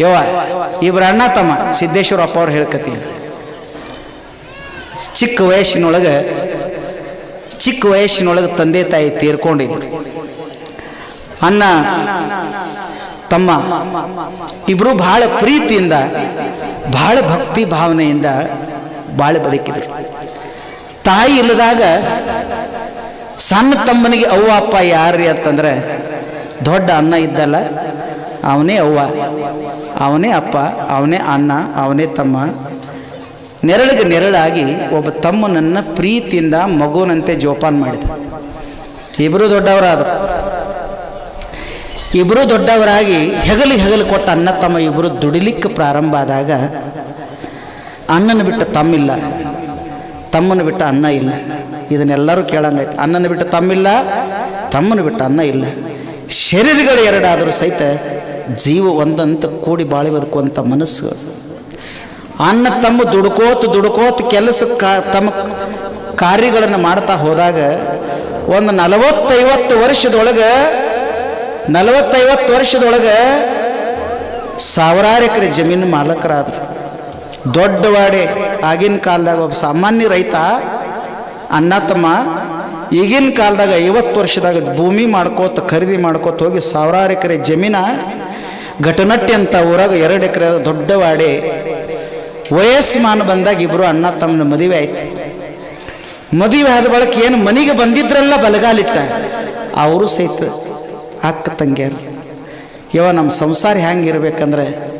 ಯವ್ವ ಇಬ್ಬರು ಅಣ್ಣ ತಮ್ಮ, ಸಿದ್ದೇಶ್ವರಪ್ಪ ಅವ್ರು ಹೇಳ್ಕತ್ತೀನಿ. ಚಿಕ್ಕ ವಯಸ್ಸಿನೊಳಗೆ ಚಿಕ್ಕ ವಯಸ್ಸಿನೊಳಗೆ ತಂದೆ ತಾಯಿ ತೀರ್ಕೊಂಡಿದ್ರು. ಅಣ್ಣ, ತಮ್ಮ ಇಬ್ಬರು ಬಹಳ ಪ್ರೀತಿಯಿಂದ ಬಹಳ ಭಕ್ತಿ ಭಾವನೆಯಿಂದ ಬಾಳೆ ಬದುಕಿದ್ರು. ತಾಯಿ ಇಲ್ಲದಾಗ ಸಣ್ಣ ತಮ್ಮನಿಗೆ ಅವ್ವ, ಅಪ್ಪ ಯಾರ್ರಿ ಅಂತಂದ್ರೆ, ದೊಡ್ಡ ಅನ್ನ ಇದ್ದಲ್ಲ ಅವನೇ ಅವ್ವ, ಅವನೇ ಅಪ್ಪ, ಅವನೇ ಅನ್ನ ಅವನೇ ತಮ್ಮ. ನೆರಳಿಗೆ ನೆರಳಾಗಿ ಒಬ್ಬ ತಮ್ಮನನ್ನು ಪ್ರೀತಿಯಿಂದ ಮಗುವಿನಂತೆ ಜೋಪಾನ ಮಾಡಿದ. ಇಬ್ಬರು ದೊಡ್ಡವರಾದರು. ಇಬ್ಬರು ದೊಡ್ಡವರಾಗಿ ಹೆಗಲಿ ಹೆಗಲು ಕೊಟ್ಟ ಅನ್ನ ತಮ್ಮ ಇಬ್ಬರು ದುಡಿಲಿಕ್ಕೆ ಪ್ರಾರಂಭ ಆದಾಗ ಅಣ್ಣನ ಬಿಟ್ಟ ತಮ್ಮಿಲ್ಲ, ತಮ್ಮನ ಬಿಟ್ಟ ಅನ್ನ ಇಲ್ಲ. ಇದನ್ನೆಲ್ಲರೂ ಕೇಳಂಗಾಯ್ತು. ಅಣ್ಣನ ಬಿಟ್ಟ ತಮ್ಮಿಲ್ಲ, ತಮ್ಮನ ಬಿಟ್ಟ ಅನ್ನ ಇಲ್ಲ. ಶರೀರಗಳು ಎರಡಾದರೂ ಸಹಿತ ಜೀವ ಒಂದಂತ ಕೂಡಿ ಬಾಳಿ ಬದುಕುವಂಥ ಮನಸ್ಸು. ಅನ್ನ ತಮ್ಮ ದುಡ್ಕೋತ ದುಡ್ಕೋತ ಕೆಲಸ ತಮ್ಮ ಕಾರ್ಯಗಳನ್ನು ಮಾಡ್ತಾ ಹೋದಾಗ ಒಂದು ನಲವತ್ತೈವತ್ತು ವರ್ಷದೊಳಗೆ ನಲವತ್ತೈವತ್ತು ವರ್ಷದೊಳಗೆ ಸಾವಿರಾರು ಎಕರೆ ಜಮೀನು ಮಾಲಕರಾದರು. ದೊಡ್ಡವಾಡೆ ಆಗಿನ ಕಾಲದಾಗ ಒಬ್ಬ ಸಾಮಾನ್ಯ ರೈತ ಅನ್ನ ತಮ್ಮ ಈಗಿನ ಕಾಲದಾಗ ಐವತ್ತು ವರ್ಷದಾಗ ಭೂಮಿ ಮಾಡ್ಕೋತ, ಖರೀದಿ ಮಾಡ್ಕೋತ ಹೋಗಿ ಸಾವಿರಾರು ಎಕರೆ ಜಮೀನ ಘಟನಟ್ಟಿ ಅಂತ ಊರಾಗ ಎರಡು ಎಕರೆ ವಯಸ್ಸು ವಯಸ್ಮಾನ ಬಂದಾಗ ಇಬ್ಬರು ಅಣ್ಣ ತಮ್ಮನ ಮದುವೆ ಆಯ್ತು. ಮದುವೆ ಆದ ಬಳಿಕ ಏನು ಮನೆಗೆ ಬಂದಿದ್ರಲ್ಲ ಬಲಗಾಲಿಟ್ಟ. ಅವರು ಸಹಿತ ಅಕ್ಕ ತಂಗಿಯರು. ಇವ ನಮ್ಮ ಸಂಸಾರ ಹೆಂಗಿರ್ಬೇಕಂದ್ರೆ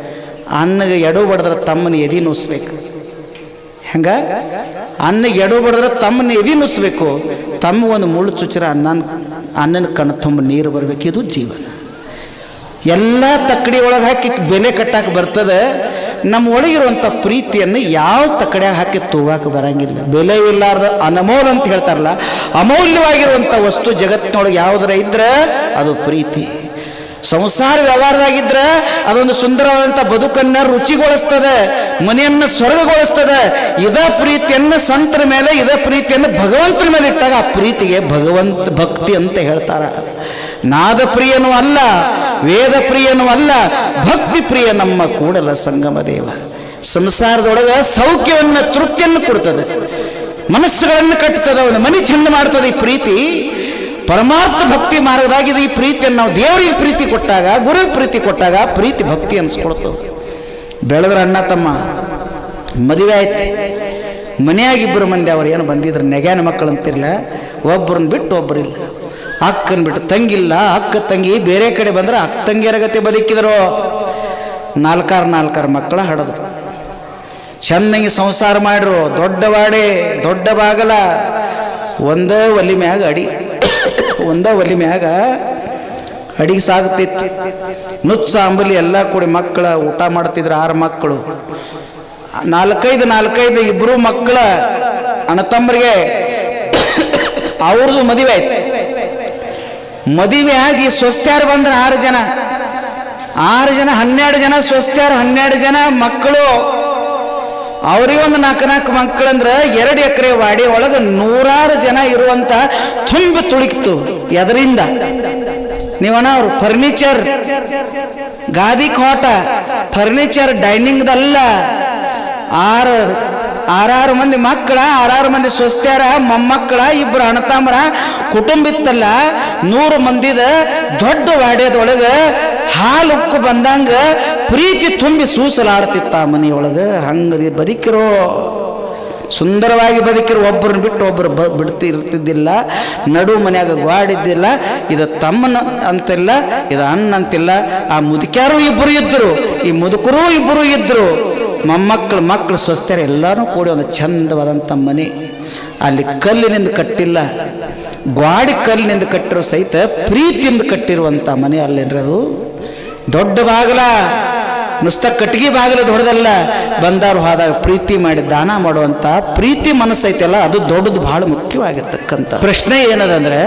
ಅನ್ನಗೆ ಎಡು ಬಡದ್ರೆ ತಮ್ಮನ ಎದಿ ನುಸ್ಬೇಕು. ಹೆಂಗ? ಅನ್ನಗೆ ಎಡು ಬಡದ್ರೆ ತಮ್ಮನ ಎದಿ ನುಸ್ಬೇಕು. ತಮ್ಮ ಒಂದು ಮುಳ್ಳು ಚುಚ್ಚರ ಅನ್ನನ ಅನ್ನನ ಕಣ್ಣು ತುಂಬ ನೀರು ಬರಬೇಕು. ಇದು ಜೀವನ. ಎಲ್ಲ ತಕ್ಕಡಿ ಒಳಗೆ ಹಾಕಿ ಬೆಲೆ ಕಟ್ಟಕ್ಕೆ ಬರ್ತದೆ. ನಮ್ಮ ಒಳಗಿರುವಂಥ ಪ್ರೀತಿಯನ್ನು ಯಾವ ತಕ್ಕಡಿಯಾಗ ಹಾಕಿ ತೂಗಾಕ ಬರಂಗಿಲ್ಲ. ಬೆಲೆ ಇಲ್ಲಾರ್ದ ಅನಮೋಲ್ ಅಂತ ಹೇಳ್ತಾರಲ್ಲ ಅಮೌಲ್ಯವಾಗಿರುವಂಥ ವಸ್ತು ಜಗತ್ತಿನೊಳಗೆ ಯಾವುದರ ಇದ್ರೆ ಅದು ಪ್ರೀತಿ. ಸಂಸಾರ ವ್ಯವಹಾರದಾಗಿದ್ರೆ ಅದೊಂದು ಸುಂದರವಾದಂಥ ಬದುಕನ್ನು ರುಚಿಗೊಳಿಸ್ತದೆ, ಮನೆಯನ್ನು ಸ್ವರ್ಗಗೊಳಿಸ್ತದೆ, ಇದ ಪ್ರೀತಿಯನ್ನು ಸಂತರ ಮೇಲೆ, ಇದೇ ಪ್ರೀತಿಯನ್ನು ಭಗವಂತನ ಮೇಲೆ ಇಟ್ಟಾಗ ಆ ಪ್ರೀತಿಗೆ ಭಗವಂತ ಭಕ್ತಿ ಅಂತ ಹೇಳ್ತಾರೆ. ನಾದ ಪ್ರಿಯನೂ ಅಲ್ಲ ವೇದ ಪ್ರಿಯನೂ ಅಲ್ಲ ಭಕ್ತಿ ಪ್ರಿಯ ನಮ್ಮ ಕೂಡಲ ಸಂಗಮ ದೇವ. ಸಂಸಾರದೊಳಗೆ ಸೌಖ್ಯವನ್ನು, ತೃಪ್ತಿಯನ್ನು ಕೊಡ್ತದೆ. ಮನಸ್ಸುಗಳನ್ನು ಕಟ್ಟುತ್ತದೆ ಅವನು ಮನೆ ಚಂದ ಮಾಡ್ತದೆ ಈ ಪ್ರೀತಿ. ಪರಮಾರ್ಥ ಭಕ್ತಿ ಮಾರ್ಗದಾಗಿದೆ ಈ ಪ್ರೀತಿಯನ್ನು ನಾವು ದೇವರಿಗೆ ಪ್ರೀತಿ ಕೊಟ್ಟಾಗ, ಗುರುವಿಗೆ ಪ್ರೀತಿ ಕೊಟ್ಟಾಗ ಪ್ರೀತಿ ಭಕ್ತಿ ಅನ್ಸ್ಕೊಳ್ತದೆ. ಬೆಳೆದ್ರ ಅಣ್ಣ ತಮ್ಮ, ಮದುವೆ ಆಯ್ತು. ಮನೆಯಾಗಿಬ್ಬರು ಮಂದಿ, ಅವ್ರು ಏನು ಬಂದಿದ್ರು, ನೆಗ್ಯಾನ ಮಕ್ಕಳು ಅಂತಿರಲ್ಲ ಒಬ್ಬರನ್ನ ಬಿಟ್ಟು ಒಬ್ಬರಿಲ್ಲ ಅಕ್ಕನ ಬಿಟ್ಟು ತಂಗಿಲ್ಲ ಅಕ್ಕ ತಂಗಿ, ಬೇರೆ ಕಡೆ ಬಂದ್ರೆ ಅಕ್ಕ ತಂಗಿಯರ ಗತೆ ಬದುಕಿದ್ರು. ನಾಲ್ಕಾರು ನಾಲ್ಕಾರು ಮಕ್ಕಳ ಹಡದ್ರು. ಚೆನ್ನಾಗಿ ಸಂಸಾರ ಮಾಡ್ರು, ದೊಡ್ಡ ವಾಡೆ, ದೊಡ್ಡ ಬಾಗಲ, ಒಂದೇ ಒಲಿ ಮ್ಯಾಗ ಅಡಿ, ಒಂದೇ ಒಲಿ ಮ್ಯಾಗ ಅಡಿಗೆ ಸಾಗುತ್ತಿತ್ತು ನುಚ್ಚ, ಅಂಬಲಿ ಎಲ್ಲ ಕೂಡಿ ಮಕ್ಕಳ ಊಟ ಮಾಡ್ತಿದ್ರು ಆರು ಮಕ್ಕಳು. ನಾಲ್ಕೈದು ನಾಲ್ಕೈದು ಇಬ್ಬರು ಮಕ್ಕಳ ಅಣ್ಣತಮ್ಮರಿಗೆ ಅವ್ರದ್ದು ಮದುವೆ ಆಯ್ತು. ಮದುವೆ ಆಗಿ ಸ್ವಸ್ಥ್ಯಾರು ಬಂದ್ರೆ ಆರು ಜನ. ಆರು ಜನ, ಹನ್ನೆರಡು ಜನ ಸ್ವಸ್ಥ್ಯಾರು ಹನ್ನೆರಡು ಜನ ಮಕ್ಕಳು. ಅವ್ರಿಗೆ ಒಂದು ನಾಲ್ಕು ನಾಲ್ಕು ಮಕ್ಕಳಂದ್ರೆ ಎರಡು ಎಕರೆ ವಾಡಿ, ಒಳಗೆ ನೂರಾರು ಜನ ಇರುವಂತ ತುಂಬಿ ತುಳಿಕ್ತು ಎದರಿಂದ. ನೀವಣ್ಣ, ಅವ್ರು ಫರ್ನಿಚರ್, ಗಾದಿ ಕೋಟ, ಫರ್ನಿಚರ್, ಡೈನಿಂಗ್ದಲ್ಲ, ಆರು ಆರಾರು ಮಂದಿ ಮಕ್ಕಳ ಆರಾರು ಮಂದಿ ಸ್ವಸ್ಥ್ಯಾರ ಮೊಮ್ಮಕ್ಕಳ ಇಬ್ಬರು ಅಣ್ಣತಮ್ಮರ ಕುಟುಂಬ ಇತ್ತಲ್ಲ ನೂರು ಮಂದಿದ ದೊಡ್ಡ ವಾಡ್ಯದೊಳಗೆ ಹಾಲು ಉಕ್ಕು ಬಂದಂಗ ಪ್ರೀತಿ ತುಂಬಿ ಸೂಸಲಾಡ್ತಿತ್ತ ಆ ಮನೆಯೊಳಗೆ ಹಂಗೆ ಬದುಕಿರೋ ಸುಂದರವಾಗಿ ಬದುಕಿರೋ ಒಬ್ಬರನ್ನ ಬಿಟ್ಟು ಒಬ್ಬರು ಬ ಬಿಡ್ತಿ ಇರ್ತಿದ್ದಿಲ್ಲ ನಡು ಮನ್ಯಾಗ ಗ್ವಾಡಿದ್ದಿಲ್ಲ ಇದು ತಮ್ಮನ ಅಂತಿಲ್ಲ ಇದು ಅಣ್ಣ ಅಂತಿಲ್ಲ ಆ ಮುದುಕ್ಯಾರು ಇಬ್ಬರು ಇದ್ದರು ಈ ಮುದುಕರು ಇಬ್ಬರು ಇದ್ದರು ಮೊಮ್ಮಕ್ಕಳು, ಮಕ್ಕಳು ಸ್ವಸ್ಥರು ಎಲ್ಲರೂ ಕೂಡಿ ಒಂದು ಚಂದವಾದಂಥ ಮನೆ. ಅಲ್ಲಿ ಕಲ್ಲಿನಿಂದ ಕಟ್ಟಿಲ್ಲ, ಗ್ವಾಡಿ ಕಲ್ಲಿನಿಂದ ಕಟ್ಟಿರೋ ಸಹಿತ ಪ್ರೀತಿಯಿಂದ ಕಟ್ಟಿರುವಂಥ ಮನೆ ಅಲ್ಲೇನ್ರಿ ಅದು ದೊಡ್ಡ ಬಾಗಲ. ನುಸ್ತ ಕಟ್ಟಿಗೆ ಬಾಗಿಲು ದೊಡ್ಡದಲ್ಲ. ಬಂದಾರು ಹೋದಾಗ ಪ್ರೀತಿ ಮಾಡಿ ದಾನ ಮಾಡುವಂಥ ಪ್ರೀತಿ ಮನಸ್ಸೈತಲ್ಲ, ಅದು ದೊಡ್ಡದು ಬಹಳ ಮುಖ್ಯವಾಗಿರ್ತಕ್ಕಂಥ. ಪ್ರಶ್ನೆ ಏನದಂದ್ರೆ,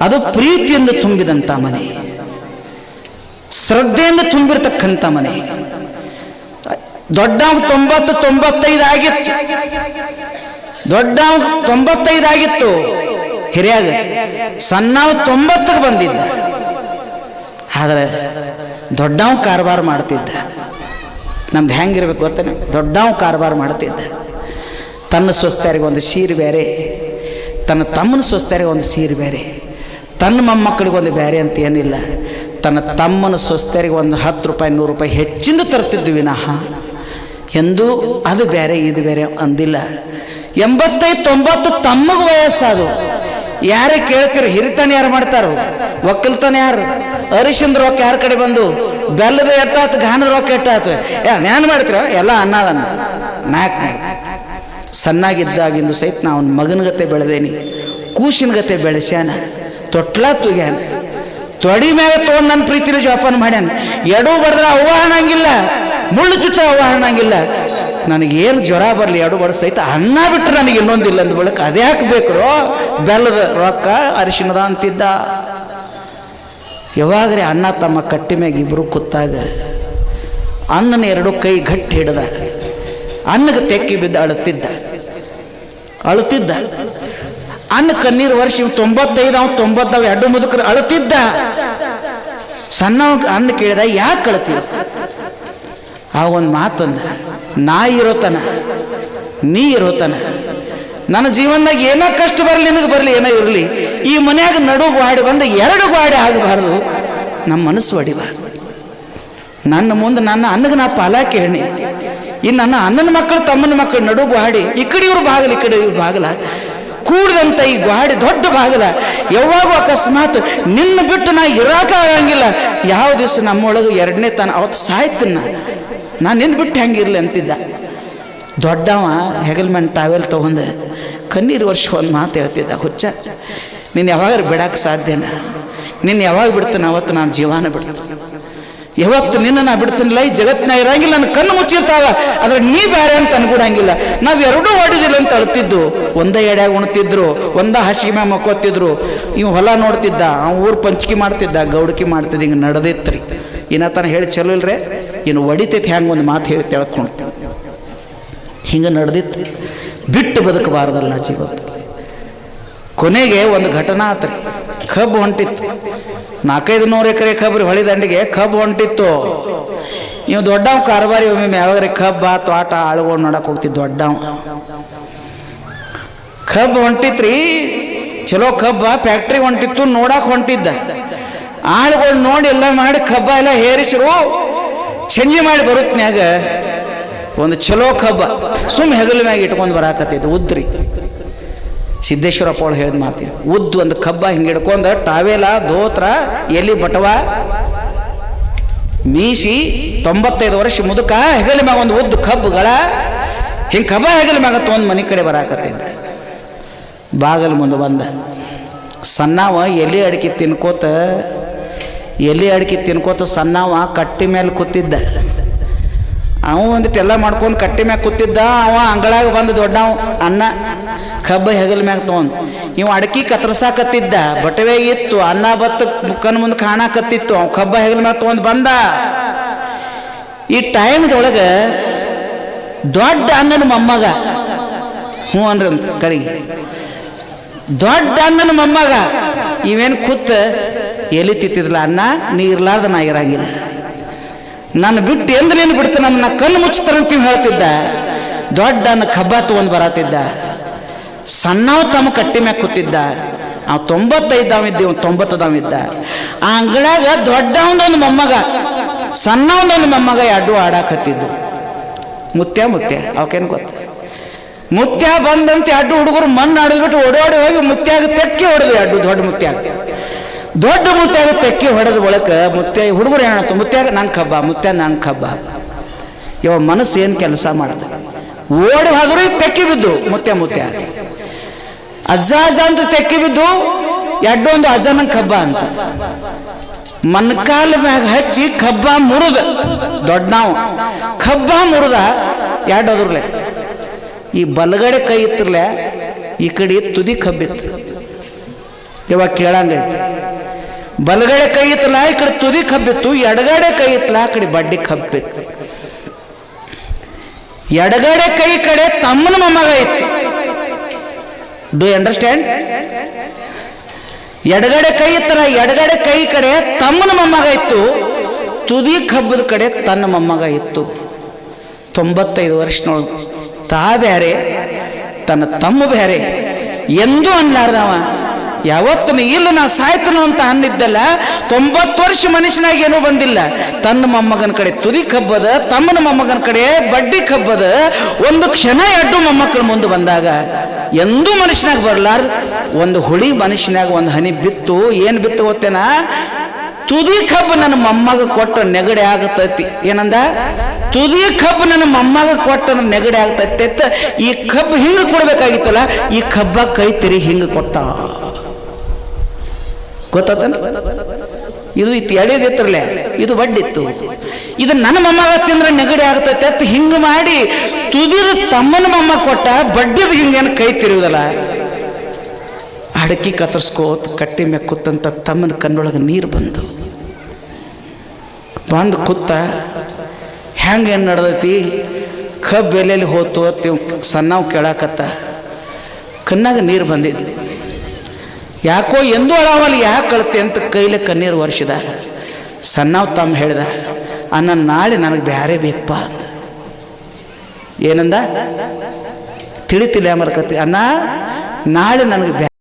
ಅದು ಪ್ರೀತಿಯಿಂದ ತುಂಬಿದಂಥ ಮನೆ. ಶ್ರದ್ಧೆಯಿಂದ ತುಂಬಿರ್ತಕ್ಕಂಥ ಮನೆ. ದೊಡ್ಡ ತೊಂಬತ್ತು ತೊಂಬತ್ತೈದು ಆಗಿತ್ತು. ದೊಡ್ಡ ತೊಂಬತ್ತೈದು ಆಗಿತ್ತು. ಹಿರಿಯಾಗ, ಸಣ್ಣವ್ ತೊಂಬತ್ತಕ್ಕೆ ಬಂದಿದ್ದ. ಆದರೆ ದೊಡ್ಡವ್ ಕಾರ್ಬಾರ್ ಮಾಡ್ತಿದ್ದ. ನಮ್ದು ಹೆಂಗಿರ್ಬೇಕು ಗೊತ್ತೇನೆ? ದೊಡ್ಡವ್ ಕಾರಬಾರ ಮಾಡ್ತಿದ್ದ. ತನ್ನ ಸ್ವಸ್ಥರಿಗೆ ಒಂದು ಸೀರೆ ಬೇರೆ, ತನ್ನ ತಮ್ಮನ ಸ್ವಸ್ಥರಿಗೆ ಒಂದು ಸೀರೆ ಬೇರೆ, ತನ್ನ ಮೊಮ್ಮಕ್ಕಳಿಗೆ ಒಂದು ಬೇರೆ ಅಂತ ಏನಿಲ್ಲ. ತನ್ನ ತಮ್ಮನ ಸ್ವಸ್ಥರಿಗೆ ಒಂದು ಹತ್ತು ರೂಪಾಯಿ, ನೂರು ರೂಪಾಯಿ ಹೆಚ್ಚಿಂದ ತರ್ತಿದ್ವಿ ವಿನಃ. ಎಂದೂ ಅದು ಬೇರೆ, ಇದು ಬೇರೆ ಅಂದಿಲ್ಲ. ಎಂಬತ್ತೈದು ತೊಂಬತ್ತು ತಮ್ಮಗ ವಯಸ್ಸಾದು. ಯಾರೇ ಕೇಳ್ತಾರೆ, ಹಿರಿತನ ಯಾರು ಮಾಡ್ತಾರೋ? ಒಕ್ಕಲ್ತನ ಯಾರು? ಅರಿಶಿನ ರೊಕ್ಕ ಯಾರ ಕಡೆ ಬಂದು? ಬೆಲ್ಲದ ಎಟ್ಟಾತು ಗಾನದ ರೊಕ್ಕ ಎಟ್ಟಾತು? ಏನು ಮಾಡ್ತೀರ? ಎಲ್ಲ ಅನ್ನದನ್ನ ನಾಲ್ಕು ಸಣ್ಣಾಗಿದ್ದಾಗಿಂದು ಸಹಿತ ನಾ ಅವನ ಮಗನಗತೆ ಬೆಳೆದೇನಿ. ಕೂಸಿನ ಗತೆ ಬೆಳೆಸ್ಯಾನ. ತೊಟ್ಲ ತುಗ್ಯಾನ. ತೊಡಿ ಮೇಲೆ ತೊಗೊಂಡು ನನ್ನ ಪ್ರೀತಿನ ಜೋಪಾನ ಮಾಡ್ಯಾನ. ಎಡೂ ಬಡ್ದ್ರೆ ಅವ್ವ ಮುಳ್ಳು ಚುಚ್ಚ ಅವ್ವ ನನಗೆ ಏನು ಜ್ವರ ಬರಲಿ, ಎರಡು ಬಡ ಸಹಿತ ಅನ್ನ ಬಿಟ್ಟರೆ ನನಗೆ ಇನ್ನೊಂದಿಲ್ಲ ಅಂದ ಬಳಿಕ ಅದೇ ಹಾಕ್ಬೇಕ್ರೋ ಬೆಲ್ಲದ ರೊಕ್ಕ ಅರಿಶಿಣದ ಅಂತಿದ್ದ. ಯಾವಾಗ್ರೆ ಅಣ್ಣ ತಮ್ಮ ಕಟ್ಟಿ ಮ್ಯಾಗ ಇಬ್ಬರು ಕೂತಾಗ ಅನ್ನನ ಎರಡು ಕೈ ಗಟ್ಟಿ ಹಿಡ್ದ. ಅನ್ನಕ್ಕೆ ತೆಕ್ಕಿ ಬಿದ್ದ ಅಳುತ್ತಿದ್ದ ಅಳುತ್ತಿದ್ದ ಅನ್ನ ಕಣ್ಣೀರು ವರ್ಷ ಇವ್ ತೊಂಬತ್ತೈದು ಅವ್ನು ತೊಂಬತ್ತಾವ ಎರಡು ಮುದುಕರು ಅಳುತ್ತಿದ್ದ ಸಣ್ಣ ಅನ್ನ ಕೇಳಿದ, ಯಾಕೆ ಅಳತೀವ ಆ ಒಂದು ಮಾತಂದ ನಾ ಇರೋತನ, ನೀ ಇರೋತನ, ನನ್ನ ಜೀವನದಾಗ ಏನೋ ಕಷ್ಟ ಬರಲಿ, ನಿನಗೆ ಬರಲಿ, ಏನೋ ಇರಲಿ, ಈ ಮನ್ಯಾಗ ನಡು ಗಾಡಿ ಬಂದು ಎರಡು ಗಾಡಿ ಆಗಬಾರ್ದು, ನಮ್ಮ ಮನಸ್ಸು ಹೊಡಿಬಾರ್ದು ನನ್ನ ಮುಂದೆ ನನ್ನ ಅನ್ನಗೆ ನಾ ಪಾಲಾಕಿ ಹೇಳಿ ಇನ್ನು ನನ್ನ ಅಣ್ಣನ ಮಕ್ಕಳು ತಮ್ಮನ ಮಕ್ಕಳು ನಡು ಗಾಡಿ ಈ ಕಡೆ ಇವ್ರು ಬಾಗಲ, ಈ ಕಡೆ ಇವ್ರು ಬಾಗಲ. ಕೂಡ್ದಂತ ಈ ಗಾಡಿ ದೊಡ್ಡ ಬಾಗಲ. ಯಾವಾಗೂ ಅಕಸ್ಮಾತ್ ನಿನ್ನ ಬಿಟ್ಟು ನಾ ಇರಾಕ ಆಗಂಗಿಲ್ಲ. ಯಾವ ದಿವಸ ನಮ್ಮೊಳಗೆ ಎರಡನೇ ತಾನ ಅವತ್ತು ಸಾಯ್ತೀನಿ ನಾ ನಾನು ನಿನ್ನ ಬಿಟ್ಟು ಹೆಂಗಿರ್ಲಿ ಅಂತಿದ್ದ. ದೊಡ್ಡವ ಹೆಗಲ್ಮ್ಯಾನ್ ಟಾವೆಲ್ ತೊಗೊಂಡು ಕಣ್ಣೀರು ವರ್ಷ ಒಂದು ಮಾತು ಹೇಳ್ತಿದ್ದ, ಹುಚ್ಚ, ನೀನು ಯಾವಾಗ ಬಿಡಕ್ಕೆ ಸಾಧ್ಯನ ನಿನ್ನ ಯಾವಾಗ ಬಿಡ್ತೀನಿ ಅವತ್ತು ನಾನು ಜೀವನ ಬಿಡ್ತೀನಿ ಯಾವತ್ತು ನಿನ್ನ ನಾ ಬಿಡ್ತೀನಿಲ್ಲ ಈ ಜಗತ್ತಿನ ಇರಂಗಿಲ್ಲ ನನ್ನ ಕಣ್ಣು ಮುಚ್ಚಿರ್ತಾವ, ಆದ್ರೆ ನೀ ಬೇರೆ ಅಂತ ಅನ್ಕೊಡಂಗಿಲ್ಲ ನಾವು ಎರಡೂ ಹೊಡಿದಿಲ್ಲ ಅಂತ ಅಳ್ತಿದ್ದು. ಒಂದೇ ಎಡ್ಯಾಗ ಉಣ್ತಿದ್ರು, ಒಂದೇ ಹಾಸಿಗೆ ಮ್ಯಾಗ ಮಕ್ಕೋತಿದ್ರು. ಇವ್ ಹೊಲ ನೋಡ್ತಿದ್ದ ಅವ ಊರು ಪಂಚಿಕೆ ಮಾಡ್ತಿದ್ದ, ಗೌಡಕಿ ಮಾಡ್ತಿದ್ದ, ಹಿಂಗೆ ನಡೆದಿತ್ರಿ. ರೀ ಏನತ್ತಾನ ಹೇಳಿ, ಚಲೋ ಇಲ್ರೆ? ಇನ್ನು ಒಡಿತೈತೆ ಹ್ಯಾಂಗ ಒಂದು ಮಾತು ಹೇಳಿ ತಿಳ್ಕೊಂಡು ಹಿಂಗೆ ನಡೆದಿತ್ತು. ಬಿಟ್ಟು ಬದುಕಬಾರ್ದಲ್ಲ ಜೀವ ಕೊನೆಗೆ ಒಂದು ಘಟನಾ ಆತ್ರಿ. ಕಬ್ಬು ಹೊಂಟಿತ್ತು. ನಾಲ್ಕೈದು ನೂರು ಎಕರೆ ಕಬ್ಬು ಹೊಳಿ ದಂಡಿಗೆ ಕಬ್ಬು ಹೊಂಟಿತ್ತು. ನೀವು ದೊಡ್ಡವ ಕಾರಬಾರಿ ಒಮ್ಮೆ ಯಾವಾಗ್ರೆ ಕಬ್ಬ, ತೋಟ, ಆಳುಗಳು ನೋಡಕ್ ಹೋಗ್ತಿದ್ದ ದೊಡ್ಡವ. ಕಬ್ಬು ಹೊಂಟಿತ್ರಿ. ಚಲೋ ಕಬ್ಬ ಫ್ಯಾಕ್ಟ್ರಿ ಹೊಂಟಿತ್ತು, ನೋಡಕ್ ಹೊಂಟಿದ್ದ. ಆಳುಗಳು ನೋಡಿ ಎಲ್ಲ ಮಾಡಿ ಕಬ್ಬ ಎಲ್ಲ ಹೇರಿಸಿರು. ಚಂಜಿ ಮಾಡಿ ಬರುತ್ತನ್ಯಾಗ ಒಂದು ಚಲೋ ಕಬ್ಬ ಸುಮ್ ಹೆಗಲ ಮ್ಯಾಗ ಇಟ್ಕೊಂಡು ಬರಾಕತ್ತೈತೆ, ಉದ್ರಿ. ಸಿದ್ದೇಶ್ವರಪ್ಪ ಅವಳು ಹೇಳಿದ ಮಾತಿ ಉದ್ದು ಒಂದು ಕಬ್ಬ ಹಿಂಗೆ ಹಿಡ್ಕೊಂಡು ಟಾವೇಲ, ದೋತ್ರ, ಎಲಿ ಬಟವ ಮೀಸಿ ತೊಂಬತ್ತೈದು ವರ್ಷ ಮುದುಕ, ಹೆಗಲ ಮ್ಯಾಗ ಒಂದು ಉದ್ದು ಕಬ್ಬುಗಳ, ಹಿಂಗೆ ಕಬ್ಬ ಹೆಗಲ ಮ್ಯಾಗ ತೊಗೊಂಡು ಮನೆ ಕಡೆ ಬರಾಕತ್ತೈತೆ. ಬಾಗಲ್ ಮುಂದೆ ಬಂದ, ಸಣ್ಣವ ಎಲೆ ಅಡಿಕೆ ತಿನ್ಕೋತ ಎಲೆ ಅಡಿಕೆ ತಿನ್ಕೋತ ಸಣ್ಣವ ಕಟ್ಟಿ ಮೇಲೆ ಕೂತಿದ್ದ. ಅವ ಒಂದು ಎಲ್ಲ ಮಾಡ್ಕೊಂಡು ಕಟ್ಟಿ ಮ್ಯಾಗ ಕೂತಿದ್ದ. ಅವ ಅಂಗಳಾಗ ಬಂದು ದೊಡ್ಡವ ಅನ್ನ ಕಬ್ಬ ಹೆಗಲ ಮ್ಯಾಗ ತೊಗೊಂಡು. ಇವ ಅಡಕಿ ಕತ್ತರ್ಸಾಕತ್ತಿದ್ದ ಬಟವೆ ಇತ್ತು, ಅನ್ನ ಬತ್ತ ಮುಕ್ಕನ ಮುಂದೆ ಕಾಣಾಕತ್ತಿತ್ತು ಅವ ಕಬ್ಬ ಹೆಗಲ ಮ್ಯಾಗ ತೊಗೊಂಡು ಬಂದ. ಈ ಟೈಮ್ದೊಳಗೆ ದೊಡ್ಡ ಅನ್ನನ ಮೊಮ್ಮಗ. ಹ್ಞೂ ಅನ್ರಿ ಕಡೆಗೆ ದೊಡ್ಡ ಅಣ್ಣನ ಮೊಮ್ಮಗ. ಇವೇನು ಕೂತ ಎಲಿ ತಿತ್ತಿದ್ಲ ಅನ್ನ ನೀ ಇರ್ಲಾರ್ದ ನಾ ಇರಂಗಿಲ್ಲ. ನನ್ನ ಬಿಟ್ಟು ಎಂದ್ರೆ ಏನು ಬಿಡ್ತು ನನ್ನ ಕಣ್ಣು ಇವ್ ಹೇಳ್ತಿದ್ದ. ದೊಡ್ಡ ಅನ್ನ ಕಬ್ಬ ತಗೊಂಡ್ ಬರತ್ತಿದ್ದ. ಸಣ್ಣವ ತಮ್ಮ ಕಟ್ಟಿ ಮ್ಯಾಗ ಕೂತಿದ್ದ. ಅವ್ ತೊಂಬತ್ತೈದವ ಇದ್ದ ಇವ್ ತೊಂಬತ್ತದವ ಆ ಅಂಗಳಾಗ ದೊಡ್ಡವನೊಂದು ಮೊಮ್ಮಗ, ಸಣ್ಣವನೊಂದು ಮೊಮ್ಮಗ ಎರಡು ಆಡಾಕತ್ತಿದ್ದು. ಮುತ್ಯ ಮುತ್ಯ, ಅವಕೇನು ಗೊತ್ತ? ಮುತ್ಯ ಬಂದಂತೆ ಅಡ್ಡು ಹುಡುಗರು ಮಣ್ಣು ಆಡಿದ್ಬಿಟ್ಟು ಓಡಾಡಿ ಹೋಗಿ ಮುತ್ಯಾಗ ತೆಕ್ಕಿ ಹೊಡೆದು ಅಡ್ಡು ದೊಡ್ಡ ಮುತ್ಯಾಗ. ದೊಡ್ಡ ಮುತ್ಯಾಗ ತೆಕ್ಕಿ ಹೊಡೆದ ಒಳಕ ಮುತ್ಯ ಹುಡುಗರು ಏನಾಯ್ತು ಮುತ್ಯಾಗ ನಂಗೆ ಕಬ್ಬ, ಮುತ್ಯ ನಂಗೆ ಕಬ್ಬ. ಇವ ಮನಸ್ಸು ಏನು ಕೆಲಸ ಮಾಡ್ದೆ? ಓಡಿ ಹೋದ್ರು ತೆಕ್ಕಿ ಬಿದ್ದು ಮುತ್ಯ ಮುತ್ಯ ಅಜ್ಜ ಅಜ್ಜ ಅಂತ ತೆಕ್ಕಿ ಬಿದ್ದು ಎಡ್ಡೊಂದು ಅಜ್ಜ ನಂಗೆ ಕಬ್ಬ ಅಂತ. ಮನ್ಕಾಲ ಮ್ಯಾಗ ಹಚ್ಚಿ ಕಬ್ಬ ಮುರಿದ. ದೊಡ್ಡನಾವು ಕಬ್ಬ ಮುರಿದ ಎರಡೋದ್ರಲೆ ಈ ಬಲಗಡೆ ಕೈ ಇತ್ತಿರ್ಲೆ, ಈ ಕಡೆ ತುದಿ ಕಬ್ಬಿತ್ತು. ಇವಾಗ ಕೇಳಂಗೈತಿ ಬಲಗಡೆ ಕೈ ಇತ್ತಲ್ಲ ಈ ಕಡೆ ತುದಿ ಕಬ್ಬಿತ್ತು, ಎಡಗಡೆ ಕೈ ಇತ್ತಲ್ಲ ಆ ಕಡೆ ಬಡ್ಡಿ ಕಬ್ಬಿತ್ತು. ಎಡಗಡೆ ಕೈ ಕಡೆ ತಮ್ಮನ ಮೊಮ್ಮಗ ಇತ್ತು. ಡು ಅಂಡರ್ಸ್ಟ್ಯಾಂಡ್ ಎಡಗಡೆ ಕೈ ಇತ್ತಲ್ಲ ಎಡಗಡೆ ಕೈ ಕಡೆ ತಮ್ಮನ ಮೊಮ್ಮಗ ಇತ್ತು. ತುದಿ ಕಬ್ಬದ ಕಡೆ ತನ್ನ ಮೊಮ್ಮಗ ಇತ್ತು. ತೊಂಬತ್ತೈದು ವರ್ಷನೊಳಗೆ. ತಾ ಬ್ಯಾರೆ, ತನ್ನ ತಮ್ಮ ಬ್ಯಾರೆ. ಎಂದೂ ಅನ್ಲಾರ್ದವ. ಯಾವತ್ತು ಇಲ್ಲ ನಾ ಸಾಯ್ತನು ಅಂತ ಅನ್ನಿದ್ದಲ್ಲ, ತೊಂಬತ್ತು ವರ್ಷ ಮನುಷ್ಯನಾಗ ಏನೂ ಬಂದಿಲ್ಲ. ತನ್ನ ಮೊಮ್ಮಗನ ಕಡೆ ತುದಿ ಕಬ್ಬದ, ತಮ್ಮನ ಮೊಮ್ಮಗನ ಕಡೆ ಬಡ್ಡಿ ಕಬ್ಬದ, ಒಂದು ಕ್ಷಣ ಎಡ್ಡು ಮೊಮ್ಮಕ್ಕಳು ಮುಂದೆ ಬಂದಾಗ, ಎಂದೂ ಮನುಷ್ಯನಾಗ ಬರಲಾರ್ದು. ಒಂದು ಹುಳಿ ಮನುಷ್ಯನಾಗ ಒಂದು ಹನಿ ಬಿತ್ತು, ಏನು ಬಿತ್ತು ಗೊತ್ತೇನಾ? ತುದಿ ಕಬ್ಬು ನನ್ನ ಮೊಮ್ಮಗ ಕೊಟ್ಟ ನೆಗಡಿ ಆಗತೈತಿ. ಏನಂದ? ತುದಿ ಕಬ್ಬು ನನ್ನ ಮೊಮ್ಮಗ ಕೊಟ್ಟ ನೆಗಡಿ ಆಗ್ತೈತಿ. ಅಂತ ಈ ಕಬ್ಬು ಹಿಂಗೆ ಕೊಡ್ಬೇಕಾಗಿತ್ತಲ್ಲ, ಈ ಕಬ್ಬ ಕೈ ತಿರಿ ಹಿಂಗೆ ಕೊಟ್ಟ. ಗೊತ್ತಾತನ? ಇದು ಇತ್ತು ಎಳೆದಿತ್ತರಲೆ ಇದು ಬಡ್ಡಿತ್ತು. ಇದು ನನ್ನ ಮೊಮ್ಮಗ ತಿಂದ್ರೆ ನೆಗಡಿ ಆಗ್ತೈತೆ. ಅಂತ ಹಿಂಗೆ ಮಾಡಿ ತುದಿದ ತಮ್ಮನ ಮೊಮ್ಮ ಕೊಟ್ಟ, ಬಡ್ಡಿದ ಹಿಂಗೇನು ಕೈ ತಿರುವುದಲ್ಲ? ಅಡಕಿ ಕತ್ತರಿಸ್ಕೋತ, ಕಟ್ಟಿ ಕೂತಂತ ತಮ್ಮನ ಕಣ್ಣೊಳಗೆ ನೀರು ಬಂದು. ಬಂದು ಕೂತ ಹೆಂಗೆ ಏನು ನಡ್ದೈತಿ? ಕಬ್ಬು ಎಲೆಯಲ್ಲಿ ಹೋತು? ಅತ್ತಿ ಸಣ್ಣವು ಕೇಳಾಕತ್ತ. ಕಣ್ಣಾಗ ನೀರು ಬಂದಿದ್ದು ಯಾಕೋ ಎಂದೂ ಅಳಾವಲ್ಲಿ ಯಾಕೆ ಕಳ್ತೆ ಅಂತ ಕೈಲಿ ಕಣ್ಣೀರು ವರ್ಷದ ಸಣ್ಣವ್ ತಮ್ಮ ಹೇಳ್ದ, ಅನ್ನ ನಾಳೆ ನನಗೆ ಬ್ಯಾರೆ ಬೇಕಪ್ಪ ಅಂತ. ಏನಂದ? ತಿಳಿತಿಲ್ಲ ಮರ್ಕತಿ ಅನ್ನ ನಾಳೆ ನನಗೆ